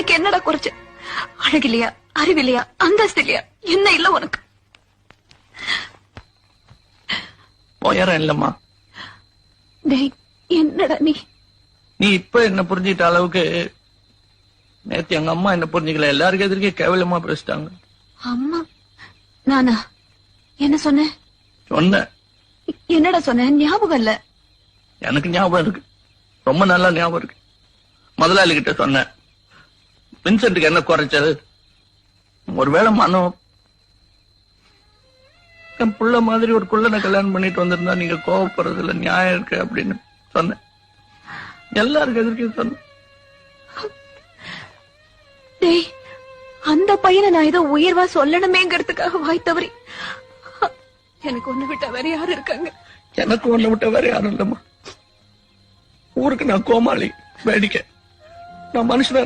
அவனுக்கு என்னடா குறைச்சு அழகில்லையா? அறிவில்லையா? அந்தஸ்து இல்லையா என்ன இல்ல உனக்கு? உயரம் இல்லம்மா. டேய் என்னடா நீ? நீ இப்ப என்ன புரிஞ்சுக்கிட்ட அளவுக்கு நேத்து எங்க அம்மா என்ன புரிஞ்சுக்கல. எல்லாருக்கும் எதிர்க்கே கேவலமா பேசிட்டாங்க. அம்மா நானா? என்ன சொன்னேன் சொன்னேன் என்னடா சொன்னேன் ஞாபகம் இல்ல. எனக்கு ஞாபகம் இருக்கு. ரொம்ப நல்லா ஞாபகம் இருக்கு. முதலாளி கிட்ட சொன்னேன் வின்சென்ட்டுக்கு என்ன குறைச்சது? ஒருவேளை மனம் என் புள்ள மாதிரி ஒரு குள்ளனை கல்யாணம் பண்ணிட்டு வந்திருந்தா நீங்க கோவப்படுறதுல நியாயம் இருக்கு அப்படின்னு சொன்னேன். எல்லாருக்கும் எதிர்க்கையும் சொன்னேன். அந்த பையனை நான் ஏதோ உயர்வா சொல்லணுமேங்கிறதுக்காக வாய் தவறி. எனக்கு ஒண்ணு விட்டா வேற யாரு இருக்காங்க? எனக்கு ஒண்ணு விட்ட வேற யாரும் இல்லம்மா. ஊருக்கு நான் கோமாளி வேடிக்கை. நான் மனுஷனா